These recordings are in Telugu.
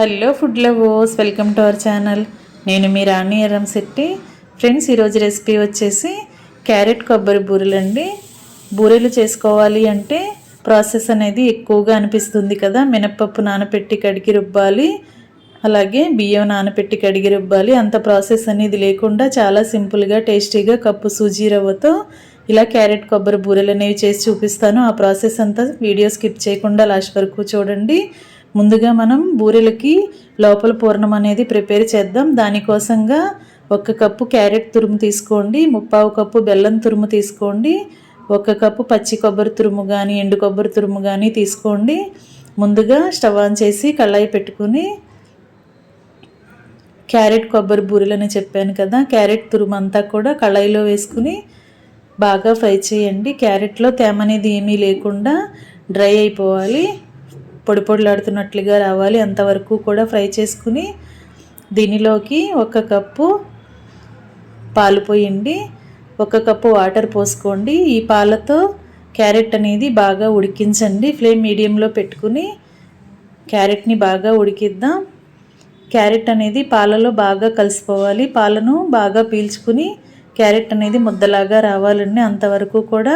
Hello food lovers welcome to our channel. నేను మీ రాణి ఎర్రం శెట్టి. ఫ్రెండ్స్ ఈరోజు రెసిపీ వచ్చేసి క్యారెట్ కొబ్బరి బూరెలు అండి బూరెలు చేసుకోవాలి అంటే ప్రాసెస్ అనేది ఎక్కువగా అనిపిస్తుంది కదా. మినప్పప్పు నానపెట్టి కడిగి రుబ్బాలి. అలాగే బియ్యం నానపెట్టి కడిగి రుబ్బాలి. అంత ప్రాసెస్ అనేది లేకుండా చాలా సింపుల్గా టేస్టీగా కప్పు సూజీ రవ్వతో ఇలా క్యారెట్ కొబ్బరి బూరెలు అనేవి చేసి చూపిస్తాను. ఆ ప్రాసెస్ అంతా వీడియో స్కిప్ చేయకుండా లాస్ట్ వరకు చూడండి. ముందుగా మనం బూరెలకి లోపల పూర్ణం అనేది ప్రిపేర్ చేద్దాం. దానికోసంగా ఒక కప్పు క్యారెట్ తురుము తీసుకోండి. ముప్పావు కప్పు బెల్లం తురుము తీసుకోండి. ఒక కప్పు పచ్చి కొబ్బరి తురుము కానీ ఎండు కొబ్బరి తురుము కానీ తీసుకోండి. ముందుగా స్టవ్ ఆన్ చేసి కళాయి పెట్టుకుని క్యారెట్ కొబ్బరి బూరెలని చెప్పాను కదా క్యారెట్ తురుము అంతా కూడా కళాయిలో వేసుకుని బాగా ఫ్రై చేయండి. క్యారెట్లో తేమ అనేది ఏమీ లేకుండా డ్రై అయిపోవాలి. పొడి పొడిలాడుతున్నట్లుగా రావాలి. అంతవరకు కూడా ఫ్రై చేసుకుని దీనిలోకి ఒక కప్పు పాలు పోయండి ఒక కప్పు వాటర్ పోసుకోండి. ఈ పాలతో క్యారెట్ అనేది బాగా ఉడికించండి. ఫ్లేమ్ మీడియంలో పెట్టుకుని క్యారెట్ని బాగా ఉడికిద్దాం. క్యారెట్ అనేది పాలలో బాగా కలిసిపోవాలి. పాలను బాగా పీల్చుకుని క్యారెట్ అనేది ముద్దలాగా రావాలండి. అంతవరకు కూడా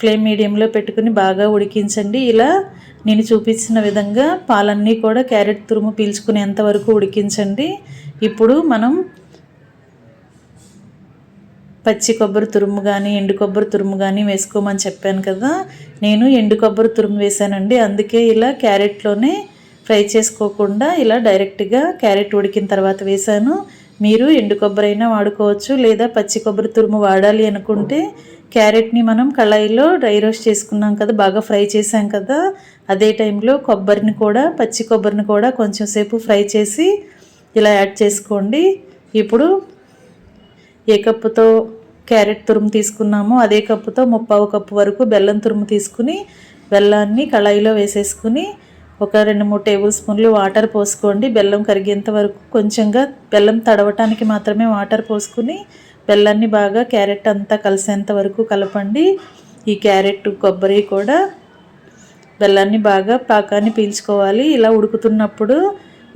ఫ్లేమ్ మీడియంలో పెట్టుకుని బాగా ఉడికించండి. ఇలా నేను చూపించిన విధంగా పాలన్నీ కూడా క్యారెట్ తురుము పీల్చుకునేంత వరకు ఉడికించండి. ఇప్పుడు మనం పచ్చి కొబ్బరి తురుము కానీ ఎండు కొబ్బరి తురుము కానీ వేసుకోమని చెప్పాను కదా. నేను ఎండు కొబ్బరి తురుము వేసానండి. అందుకే ఇలా క్యారెట్లోనే ఫ్రై చేసుకోకుండా ఇలా డైరెక్ట్గా క్యారెట్ ఉడికిన తర్వాత వేసాను. మీరు ఎండు కొబ్బరి అయినా వాడుకోవచ్చు లేదా పచ్చి కొబ్బరి తురుము వాడాలి అనుకుంటే క్యారెట్ని మనం కళాయిలో డ్రై రోస్ట్ చేసుకున్నాం కదా బాగా ఫ్రై చేసాం కదా అదే టైంలో కొబ్బరిని కూడా పచ్చి కొబ్బరిని కూడా కొంచెం సేపు ఫ్రై చేసి ఇలా యాడ్ చేసుకోండి. ఇప్పుడు ఏ కప్పుతో క్యారెట్ తురుము తీసుకున్నామో అదే కప్పుతో ముప్పావు కప్పు వరకు బెల్లం తురుము తీసుకుని బెల్లాన్ని కళాయిలో వేసేసుకుని ఒక రెండు మూడు టేబుల్ స్పూన్లు వాటర్ పోసుకోండి. బెల్లం కరిగేంత వరకు కొంచెంగా బెల్లం తడవటానికి మాత్రమే వాటర్ పోసుకుని బెల్లాన్ని బాగా క్యారెట్ అంతా కలిసేంత వరకు కలపండి. ఈ క్యారెట్ కొబ్బరి కూడా బెల్లాన్ని బాగా పాకాన్ని పీల్చుకోవాలి. ఇలా ఉడుకుతున్నప్పుడు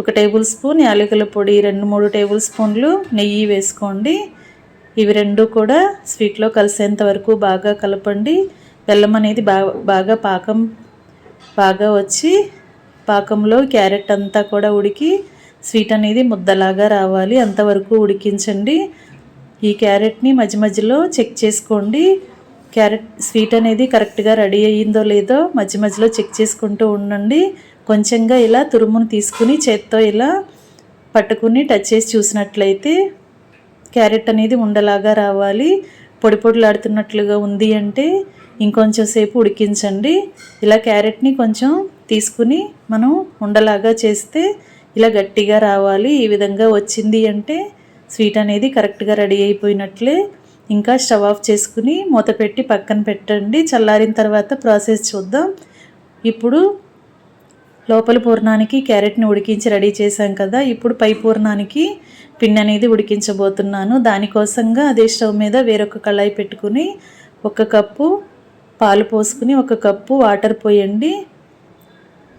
ఒక టేబుల్ స్పూన్ యాలకుల పొడి రెండు మూడు టేబుల్ స్పూన్లు నెయ్యి వేసుకోండి. ఇవి రెండు కూడా స్వీట్లో కలిసేంత వరకు బాగా కలపండి. బెల్లం అనేది బాగా బాగా పాకం బాగా వచ్చి పాకంలో క్యారెట్ అంతా కూడా ఉడికి స్వీట్ అనేది ముద్దలాగా రావాలి. అంతవరకు ఉడికించండి. ఈ క్యారెట్ని మధ్య మధ్యలో చెక్ చేసుకోండి. క్యారెట్ స్వీట్ అనేది కరెక్ట్గా రెడీ అయ్యిందో లేదో మధ్య మధ్యలో చెక్ చేసుకుంటూ ఉండండి. కొంచెంగా ఇలా తురుమును తీసుకుని చేత్తో ఇలా పట్టుకుని టచ్ చేసి చూసినట్లయితే క్యారెట్ అనేది ఉండలాగా రావాలి. పొడి పొడిలాడుతున్నట్లుగా ఉంది అంటే ఇంకొంచెం సేపు ఉడికించండి. ఇలా క్యారెట్ని కొంచెం తీసుకుని మనం ఉండలాగా చేస్తే ఇలా గట్టిగా రావాలి ఈ విధంగా వచ్చింది అంటే స్వీట్ అనేది కరెక్ట్గా రెడీ అయిపోయినట్లే. ఇంకా స్టవ్ ఆఫ్ చేసుకుని మూత పెట్టి పక్కన పెట్టండి. చల్లారిన తర్వాత ప్రాసెస్ చూద్దాం. ఇప్పుడు లోపల పూర్ణానికి క్యారెట్ని ఉడికించి రెడీ చేశాం కదా ఇప్పుడు పై పూర్ణానికి పిండి అనేది ఉడికించబోతున్నాను. దానికోసంగా అదే స్టవ్ మీద వేరొక కళాయి పెట్టుకుని ఒక కప్పు పాలు పోసుకుని ఒక కప్పు వాటర్ పోయండి.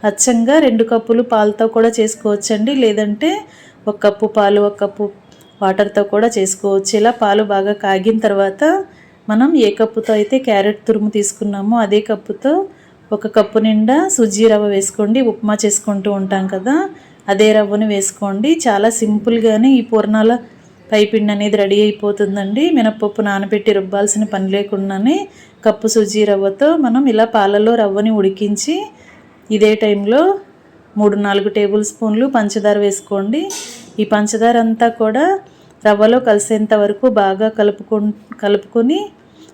అచ్చంగా రెండు కప్పులు పాలతో కూడా చేసుకోవచ్చండి. లేదంటే ఒక కప్పు పాలు ఒక కప్పు వాటర్తో కూడా చేసుకోవచ్చు. ఇలా పాలు బాగా కాగిన తర్వాత మనం ఏ కప్పుతో అయితే క్యారెట్ తురుము తీసుకున్నామో అదే కప్పుతో ఒక కప్పు నిండా సుజ్జీ రవ్వ వేసుకోండి. ఉప్మా చేసుకుంటూ ఉంటాం కదా అదే రవ్వను వేసుకోండి. చాలా సింపుల్గానే ఈ పూర్ణాల పైపిండి అనేది రెడీ అయిపోతుందండి. మినపప్పు నానబెట్టి రుబ్బాల్సిన పని లేకుండానే కప్పు సుజీ రవ్వతో మనం ఇలా పాలలో రవ్వని ఉడికించి ఇదే టైంలో మూడు నాలుగు టేబుల్ స్పూన్లు పంచదార వేసుకోండి. ఈ పంచదార అంతా కూడా రవ్వలో కలిసేంత వరకు బాగా కలుపుకు కలుపుకొని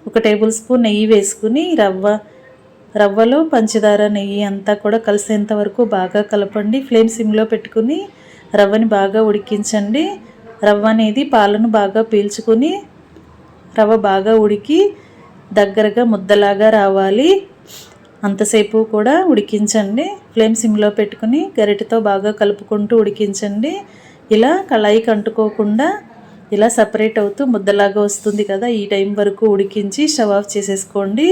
ఒక టేబుల్ స్పూన్ నెయ్యి వేసుకుని రవ్వ రవ్వలో పంచదార నెయ్యి అంతా కూడా కలిసేంత వరకు బాగా కలపండి. ఫ్లేమ్ సిమ్లో పెట్టుకుని రవ్వని బాగా ఉడికించండి. రవ్వ అనేది పాలను బాగా పీల్చుకొని రవ్వ బాగా ఉడికి దగ్గరగా ముద్దలాగా రావాలి. అంతసేపు కూడా ఉడికించండి. ఫ్లేమ్ సిమ్లో పెట్టుకుని గరిటెతో బాగా కలుపుకుంటూ ఉడికించండి. ఇలా కళాయికి అంటుకోకుండా ఇలా సపరేట్ అవుతూ ముద్దలాగా వస్తుంది కదా ఈ టైం వరకు ఉడికించి స్టవ్ ఆఫ్ చేసేసుకోండి.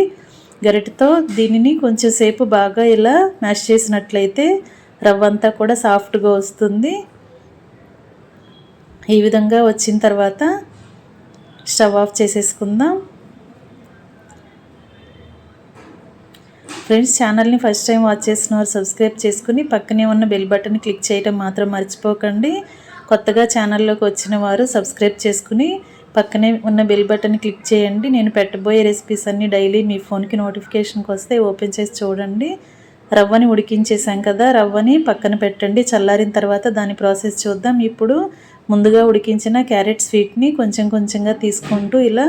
గరిటతో దీనిని కొంచెం సేపు బాగా ఇలా మ్యాష్ చేసినట్లయితే రవ్వ అంతా కూడా సాఫ్ట్గా వస్తుంది. ఈ విధంగా వచ్చిన తర్వాత స్టవ్ ఆఫ్ చేసేసుకుందాం. ఫ్రెండ్స్ ఛానల్ని ఫస్ట్ టైం వాచ్ చేసిన వారు సబ్స్క్రైబ్ చేసుకుని పక్కనే ఉన్న బెల్ బటన్ క్లిక్ చేయడం మాత్రం మర్చిపోకండి. కొత్తగా ఛానల్లోకి వచ్చిన వారు సబ్స్క్రైబ్ చేసుకుని పక్కనే ఉన్న బెల్ బటన్ క్లిక్ చేయండి. నేను పెట్టబోయే రెసిపీస్ అన్నీ డైలీ మీ ఫోన్కి నోటిఫికేషన్కి వస్తే ఓపెన్ చేసి చూడండి. రవ్వని ఉడికించేసాం కదా రవ్వని పక్కన పెట్టండి. చల్లారిన తర్వాత దాని ప్రాసెస్ చూద్దాం. ఇప్పుడు ముందుగా ఉడికించిన క్యారెట్ స్వీట్ని కొంచెం కొంచెంగా తీసుకుంటూ ఇలా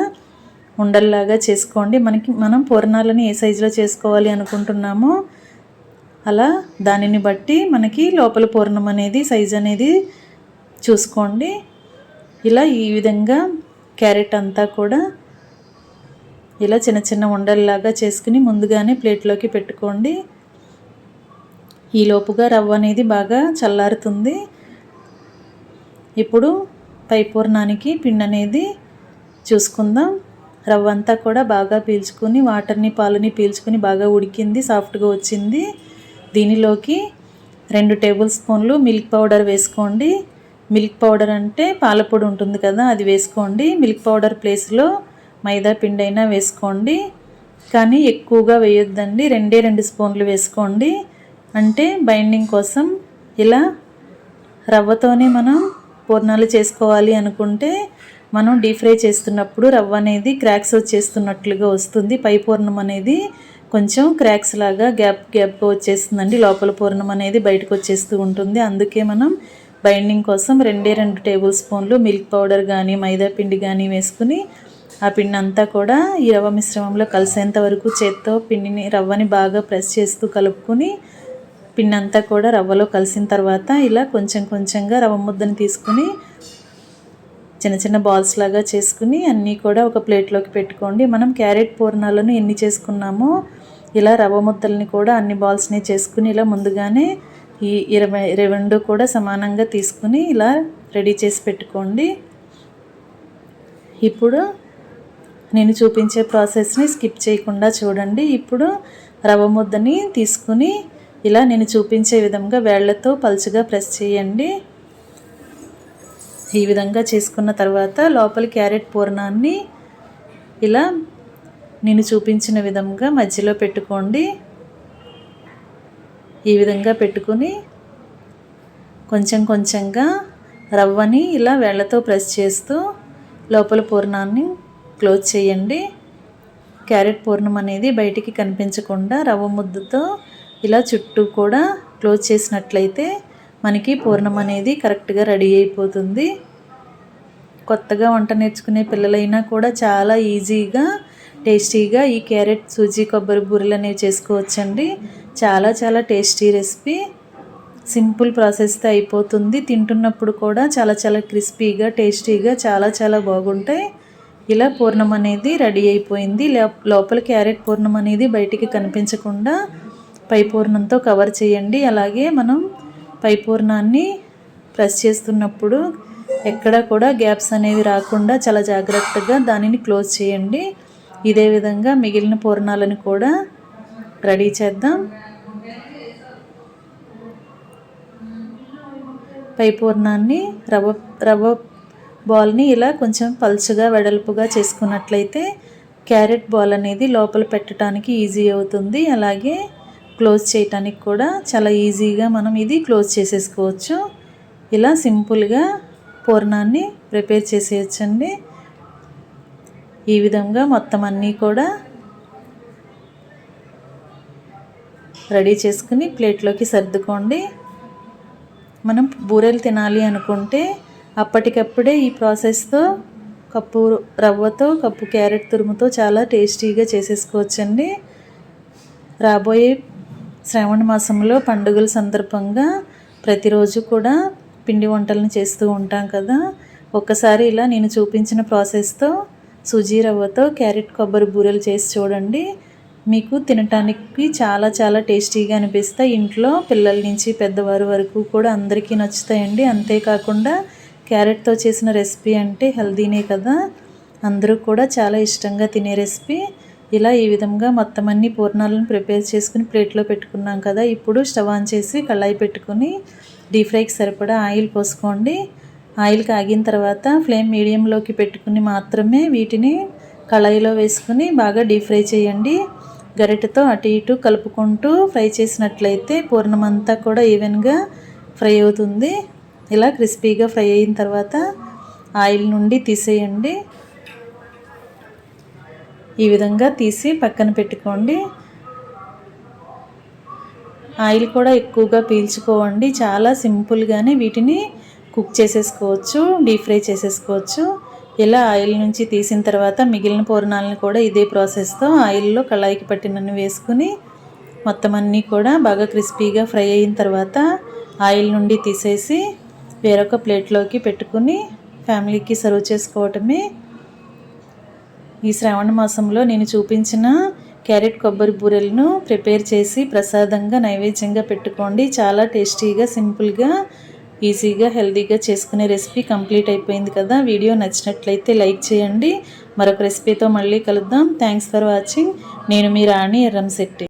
ఉండల్లాగా చేసుకోండి. మనకి మనం పూర్ణాలని ఏ సైజులో చేసుకోవాలి అనుకుంటున్నామో అలా దానిని బట్టి మనకి లోపల పూర్ణం అనేది సైజ్ అనేది చూసుకోండి. ఇలా ఈ విధంగా క్యారెట్ అంతా కూడా ఇలా చిన్న చిన్న ఉండల్లాగా చేసుకుని ముందుగానే ప్లేట్లోకి పెట్టుకోండి. ఈలోపుగా రవ్వ అనేది బాగా చల్లారుతుంది. ఇప్పుడు పై పూర్ణానికి పిండి అనేది చూసుకుందాం. రవ్వ అంతా కూడా బాగా పీల్చుకుని వాటర్ని పాలని పీల్చుకుని బాగా ఉడికింది సాఫ్ట్గా వచ్చింది. దీనిలోకి రెండు టేబుల్ స్పూన్లు మిల్క్ పౌడర్ వేసుకోండి. మిల్క్ పౌడర్ అంటే పాలపొడి ఉంటుంది కదా అది వేసుకోండి. మిల్క్ పౌడర్ ప్లేస్లో మైదా పిండి అయినా వేసుకోండి. కానీ ఎక్కువగా వేయొద్దండి రెండే రెండు స్పూన్లు వేసుకోండి. అంటే బైండింగ్ కోసం ఇలా రవ్వతోనే మనం పూర్ణాలు చేసుకోవాలి అనుకుంటే మనం డీప్ ఫ్రై చేస్తున్నప్పుడు రవ్వ అనేది క్రాక్స్ వచ్చేస్తున్నట్లుగా వస్తుంది. పై పూర్ణం అనేది కొంచెం క్రాక్స్ లాగా గ్యాప్ గ్యాప్ వచ్చేస్తుందండి. లోపల పూర్ణం అనేది బయటకు వచ్చేస్తూ ఉంటుంది. అందుకే మనం బైండింగ్ కోసం రెండే రెండు టేబుల్ స్పూన్లు మిల్క్ పౌడర్ కానీ మైదా పిండి కానీ వేసుకుని ఆ పిండి అంతా కూడా ఈ రవ్వ మిశ్రమంలో కలిసేంత వరకు చేత్తో పిండిని రవ్వని బాగా ప్రెస్ చేస్తూ కలుపుకొని పిండి అంతా కూడా రవ్వలో కలిసిన తర్వాత ఇలా కొంచెం కొంచెంగా రవ్వ ముద్దని తీసుకుని చిన్న చిన్న బాల్స్ లాగా చేసుకుని అన్నీ కూడా ఒక ప్లేట్లోకి పెట్టుకోండి. మనం క్యారెట్ పూర్ణాలను ఎన్ని చేసుకున్నామో ఇలా రవ్వ ముద్దల్ని కూడా అన్ని బాల్స్ని చేసుకుని ఇలా ముందుగానే ఈ ఇరవై రెండు కూడా సమానంగా తీసుకుని ఇలా రెడీ చేసి పెట్టుకోండి. ఇప్పుడు నేను చూపించే ప్రాసెస్ని స్కిప్ చేయకుండా చూడండి. ఇప్పుడు రవ్వ ముద్దని తీసుకుని ఇలా నేను చూపించే విధంగా వేళ్ళతో పలుచగా ప్రెస్ చేయండి. ఈ విధంగా చేసుకున్న తర్వాత లోపల క్యారెట్ పూర్ణాన్ని ఇలా నేను చూపించిన విధంగా మధ్యలో పెట్టుకోండి. ఈ విధంగా పెట్టుకుని కొంచెం కొంచెంగా రవ్వని ఇలా వేళ్ళతో ప్రెస్ చేస్తూ లోపల పూర్ణాన్ని క్లోజ్ చేయండి. క్యారెట్ పూర్ణం అనేది బయటికి కనిపించకుండా రవ్వ ముద్దతో ఇలా చుట్టూ కూడా క్లోజ్ చేసినట్లయితే మనకి పూర్ణం అనేది కరెక్ట్గా రెడీ అయిపోతుంది. కొత్తగా వంట నేర్చుకునే పిల్లలైనా కూడా చాలా ఈజీగా టేస్టీగా ఈ క్యారెట్ సూజీ కొబ్బరి బూరెలు అనేవి చేసుకోవచ్చండి. చాలా చాలా టేస్టీ రెసిపీ. సింపుల్ ప్రాసెస్తో అయిపోతుంది. తింటున్నప్పుడు కూడా చాలా చాలా క్రిస్పీగా టేస్టీగా చాలా చాలా బాగుంటాయి. ఇలా పూర్ణం అనేది రెడీ అయిపోయింది. లోపల క్యారెట్ పూర్ణం అనేది బయటికి కనిపించకుండా పై పూర్ణంతో కవర్ చేయండి. అలాగే మనం పై పూర్ణాన్ని ప్రెస్ చేస్తున్నప్పుడు ఎక్కడ కూడా గ్యాప్స్ అనేవి రాకుండా చాలా జాగ్రత్తగా దానిని క్లోజ్ చేయండి. ఇదే విధంగా మిగిలిన పూర్ణాలను కూడా రెడీ చేద్దాం. పై పూర్ణాన్ని రవ్వ రవ్వ బాల్ని ఇలా కొంచెం పలుచుగా వెడల్పుగా చేసుకున్నట్లయితే క్యారెట్ బాల్ అనేది లోపల పెట్టడానికి ఈజీ అవుతుంది. అలాగే క్లోజ్ చేయటానికి కూడా చాలా ఈజీగా మనం ఇది క్లోజ్ చేసేసుకోవచ్చు. ఇలా సింపుల్గా పూర్ణాన్ని ప్రిపేర్ చేసేయచ్చండి. ఈ విధంగా మొత్తం అన్నీ కూడా రెడీ చేసుకుని ప్లేట్లోకి సర్దుకోండి. మనం బూరెలు తినాలి అనుకుంటే అప్పటికప్పుడే ఈ ప్రాసెస్తో కప్పు రవ్వతో కప్పు క్యారెట్ తురుముతో చాలా టేస్టీగా చేసేసుకోవచ్చండి. రాబోయే శ్రావణ మాసంలో పండుగల సందర్భంగా ప్రతిరోజు కూడా పిండి వంటలను చేస్తూ ఉంటాం కదా. ఒక్కసారి ఇలా నేను చూపించిన ప్రాసెస్తో సుజీ రవ్వతో క్యారెట్ కొబ్బరి బూరెలు చేసి చూడండి. మీకు తినటానికి చాలా చాలా టేస్టీగా అనిపిస్తాయి. ఇంట్లో పిల్లల నుంచి పెద్దవారు వరకు కూడా అందరికీ నచ్చుతాయండి. అంతేకాకుండా క్యారెట్తో చేసిన రెసిపీ అంటే హెల్దీనే కదా. అందరూ కూడా చాలా ఇష్టంగా తినే రెసిపీ. ఇలా ఈ విధంగా మొత్తం అన్ని పూర్ణాలను ప్రిపేర్ చేసుకుని ప్లేట్లో పెట్టుకున్నాం కదా. ఇప్పుడు స్టవ్ ఆన్ చేసి కళాయి పెట్టుకుని డీప్ ఫ్రైకి సరిపడా ఆయిల్ పోసుకోండి. ఆయిల్ కాగిన తర్వాత ఫ్లేమ్ మీడియంలోకి పెట్టుకుని మాత్రమే వీటిని కళాయిలో వేసుకుని బాగా డీప్ ఫ్రై చేయండి. గరిటెతో అటు ఇటు కలుపుకుంటూ ఫ్రై చేసినట్లయితే పూర్ణం అంతా కూడా ఈవెన్గా ఫ్రై అవుతుంది. ఇలా క్రిస్పీగా ఫ్రై అయిన తర్వాత ఆయిల్ నుండి తీసేయండి. ఈ విధంగా తీసి పక్కన పెట్టుకోండి. ఆయిల్ కూడా ఎక్కువగా పీల్చుకోవండి. చాలా సింపుల్గానే వీటిని కుక్ చేసేసుకోవచ్చు డీప్ ఫ్రై చేసేసుకోవచ్చు. ఇలా ఆయిల్ నుంచి తీసిన తర్వాత మిగిలిన పూర్ణాలను కూడా ఇదే ప్రాసెస్తో ఆయిల్లో కళాయికి పట్టినన్ని వేసుకుని మొత్తం అన్నీ కూడా బాగా క్రిస్పీగా ఫ్రై అయిన తర్వాత ఆయిల్ నుండి తీసేసి వేరొక ప్లేట్లోకి పెట్టుకుని ఫ్యామిలీకి సర్వ్ చేసుకోవటమే ఈ శ్రావణ మాసంలో నేను చూపించిన క్యారెట్ కొబ్బరి బూరెలను ప్రిపేర్ చేసి ప్రసాదంగా నైవేద్యంగా పెట్టుకోండి. చాలా టేస్టీగా సింపుల్గా ఈజీగా హెల్తీగా చేసుకునే రెసిపీ కంప్లీట్ అయిపోయింది కదా. వీడియో నచ్చినట్లయితే లైక్ చేయండి. మరొక రెసిపీతో మళ్ళీ కలుద్దాం. Thanks for watching. నేను మీ రాణి ఎర్రంశెట్టి